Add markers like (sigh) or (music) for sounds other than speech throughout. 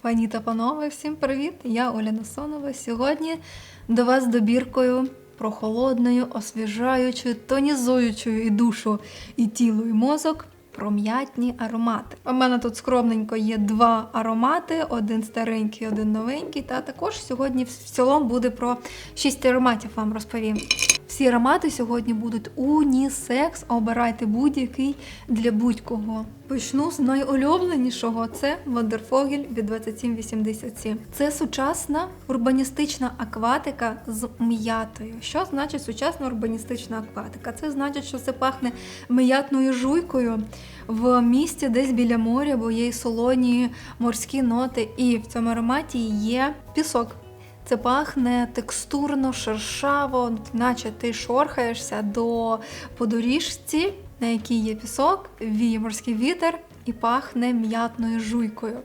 Пані та панове, всім привіт! Я Оля Насонова. Сьогодні до вас добіркою прохолодною, освіжаючою, тонізуючою і душу, і тіло, і мозок. Про м'ятні аромати. У мене тут скромненько є два аромати: один старенький, один новенький. Та також сьогодні в цілому буде про шість ароматів вам розповім. Всі аромати сьогодні будуть унісекс. Обирайте будь-який для будь-кого. Почну з найулюбленішого. Це Вандерфогель від 2787. Це сучасна урбаністична акватика з м'ятою. Що значить сучасна урбаністична акватика? Це значить, що це пахне м'ятною жуйкою в місті десь біля моря, бо є і солоні морські ноти, і в цьому ароматі є пісок. Це пахне текстурно, шершаво, наче ти шорхаєшся до подоріжці, на якій є пісок, віє морський вітер і пахне м'ятною жуйкою.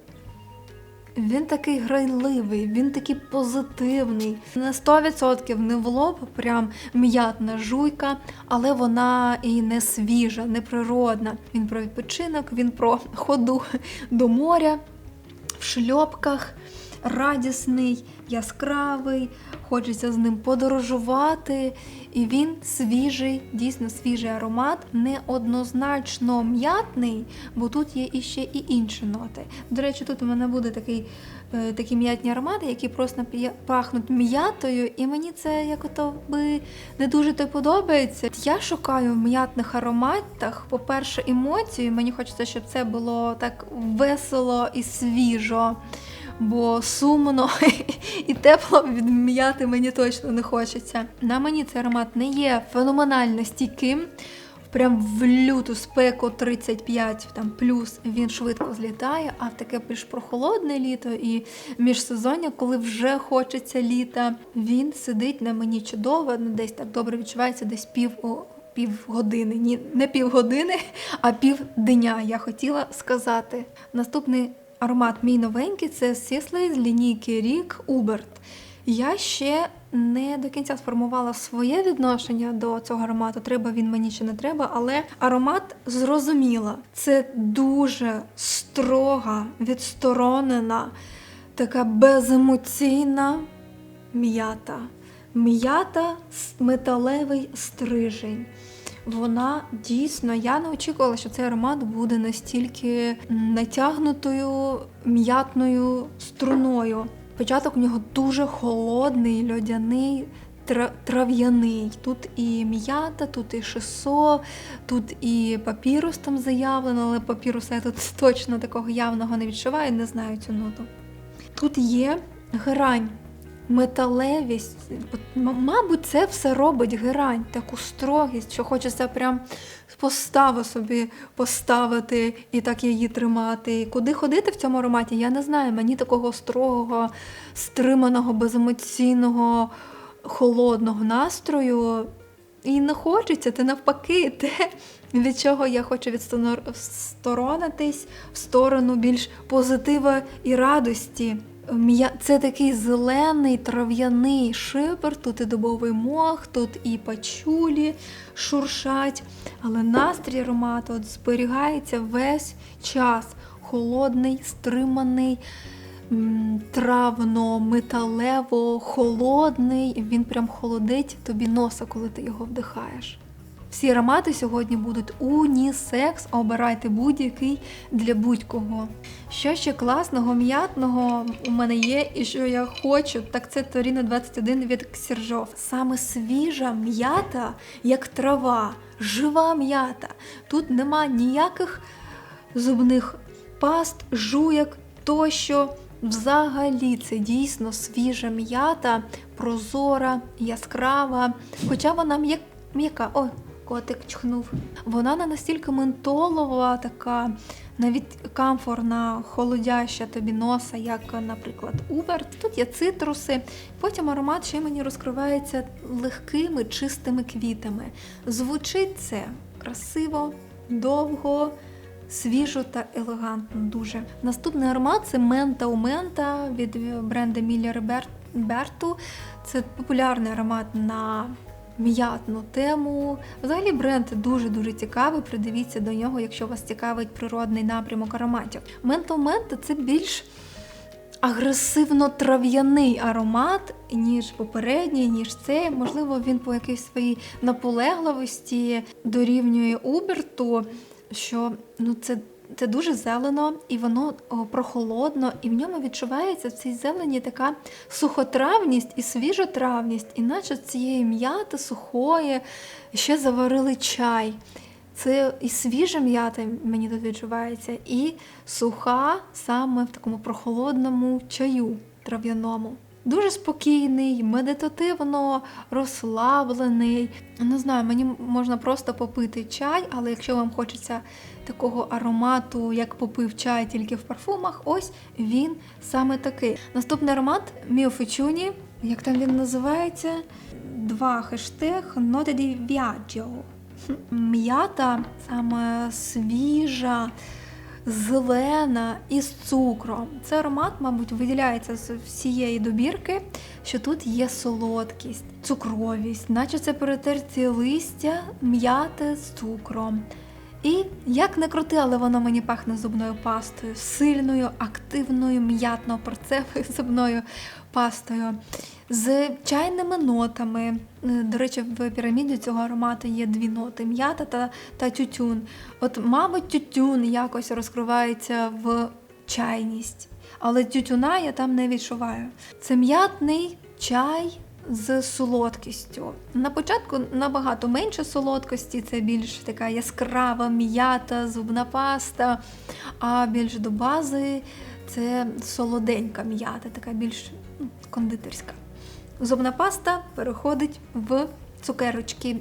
Він такий грайливий, він такий позитивний. На 100% не в лоб, прям м'ятна жуйка, але вона і не свіжа, не природна. Він про відпочинок, він про (laughs) ходу до моря в шльопках радісний, яскравий, хочеться з ним подорожувати. І він свіжий, дійсно свіжий аромат, неоднозначно м'ятний, бо тут є іще і інші ноти. До речі, тут у мене буде такий, е, такі м'ятні аромати, які просто пахнуть м'ятою, і мені це як ото би не дуже то подобається. Я шукаю в м'ятних ароматах, по-перше, емоції. Мені хочеться, щоб це було так весело і свіжо бо сумно (laughs) і тепло від м'яти мені точно не хочеться. На мені цей аромат не є феноменально стійким. Прям в люту спеку 35 там плюс він швидко злітає, а в таке більш прохолодне літо і міжсезоння, коли вже хочеться літа, він сидить на мені чудово, ну, десь так добре відчувається, десь пів півгодини. Ні, не півгодини, а півдня. Я хотіла сказати. Наступний аромат мій новенький це Сіслей з лінійки Рік Уберт. Я ще не до кінця сформувала своє відношення до цього аромату. Треба він мені чи не треба, але аромат зрозуміла. Це дуже строга, відсторонена, така беземоційна м'ята. М'ята металевий стрижень. Вона дійсно, я не очікувала, що цей аромат буде настільки натягнутою м'ятною струною. Початок у нього дуже холодний, льодяний, трав'яний. Тут і м'ята, тут і шисо, тут і папірус там заявлено, але папіруса я тут (laughs) точно такого явного не відчуваю, не знаю цю ноту. Тут є грань металевість. Мабуть, це все робить герань, таку строгість, що хочеться прям поставу собі поставити і так її тримати. Куди ходити в цьому ароматі, я не знаю. Мені такого строгого, стриманого, беземоційного, холодного настрою. І не хочеться, це навпаки, те, від чого я хочу відсторонитись в сторону більш позитива і радості. Це такий зелений трав'яний шипер, тут і дубовий мох, тут і пачулі шуршать, але настрій аромату от зберігається весь час. Холодний, стриманий, травно, металево, холодний. Він прям холодить тобі носа, коли ти його вдихаєш. Всі аромати сьогодні будуть унісекс, обирайте будь-який для будь-кого. Що ще класного, м'ятного у мене є, і що я хочу, так це Торіна 21 від Ксержов. Саме свіжа м'ята, як трава, жива м'ята. Тут нема ніяких зубних паст, жуєк тощо. Взагалі, це дійсно свіжа м'ята, прозора, яскрава. Хоча вона м'яка. Ой, котик чхнув. Вона не настільки ментолова, така навіть камфорна, холодяща тобі носа, як, наприклад, Уберт. Тут є цитруси. Потім аромат ще мені розкривається легкими, чистими квітами. Звучить це красиво, довго. Свіжо та елегантно дуже. Наступний аромат це мента у мента від бренду Міллі Берту. Це популярний аромат на м'ятну тему. Взагалі бренд дуже-дуже цікавий. Придивіться до нього, якщо вас цікавить природний напрямок ароматів. Ментомента це більш агресивно-трав'яний аромат, ніж попередній, ніж цей. Можливо, він по якійсь своїй наполегливості дорівнює Уберту, що ну, це. Це дуже зелено, і воно прохолодно, і в ньому відчувається в цій зелені така сухотравність і свіжотравність, іначе цієї м'яти сухої ще заварили чай. Це і свіжа м'ята мені тут відчувається, і суха саме в такому прохолодному чаю трав'яному. Дуже спокійний, медитативно розслаблений. Не знаю, мені можна просто попити чай, але якщо вам хочеться такого аромату, як попив чай тільки в парфумах, ось він саме такий. Наступний аромат Міофечуні, як там він називається? Два хештег di Viaggio. М'ята саме свіжа, зелена і з цукром. Цей аромат, мабуть, виділяється з всієї добірки, що тут є солодкість, цукровість, наче це перетерті листя, м'яти з цукром. І як не крути, але воно мені пахне зубною пастою, сильною, активною, м'ятно-перцевою (laughs) зубною пастою, з чайними нотами. Е, До речі, в піраміді цього аромату є дві ноти м'ята та, та тютюн. От, мабуть, тютюн якось розкривається в чайність, але тютюна я там не відчуваю. Це м'ятний чай з солодкістю. На початку набагато менше солодкості, це більш така яскрава м'ята, зубна паста, а більш до бази це солоденька м'ята, така більш ну, кондитерська. Зубна паста переходить в цукерочки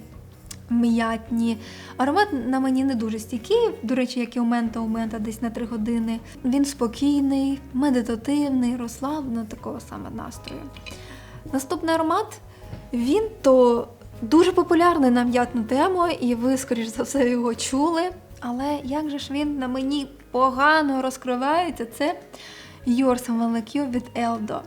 м'ятні. Аромат на мені не дуже стійкий, до речі, як і у мента, у мента десь на 3 години. Він спокійний, медитативний, розслаблений, такого саме настрою. Наступний аромат він то дуже популярний на м'ятну тему, і ви, скоріш за все, його чули. Але як же ж він на мені погано розкривається? Це Yours Molecule від Eldo.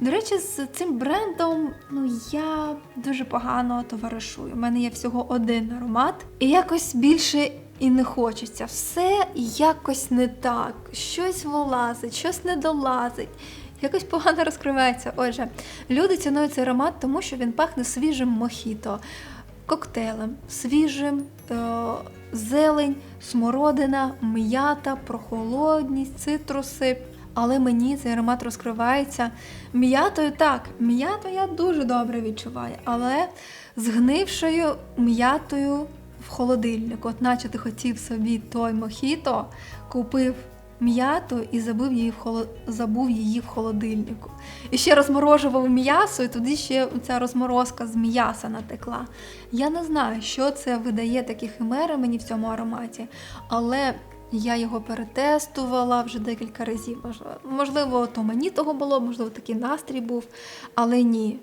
До речі, з цим брендом ну, я дуже погано товаришую. У мене є всього один аромат, і якось більше і не хочеться. Все якось не так. Щось вилазить, щось не долазить. Якось погано розкривається. Отже, люди цінують цей аромат, тому що він пахне свіжим мохіто, коктейлем, свіжим, е- зелень, смородина, м'ята, прохолодність, цитруси. Але мені цей аромат розкривається м'ятою. Так, м'яту я дуже добре відчуваю, але згнившою м'ятою в холодильнику. От наче ти хотів собі той мохіто, купив м'яту і забив її в холо... забув її в холодильнику. І ще розморожував м'ясо, і туди ще ця розморозка з м'яса натекла. Я не знаю, що це видає такі химери мені в цьому ароматі, але я його перетестувала вже декілька разів. Можливо, то мені того було, можливо, такий настрій був. Але ні,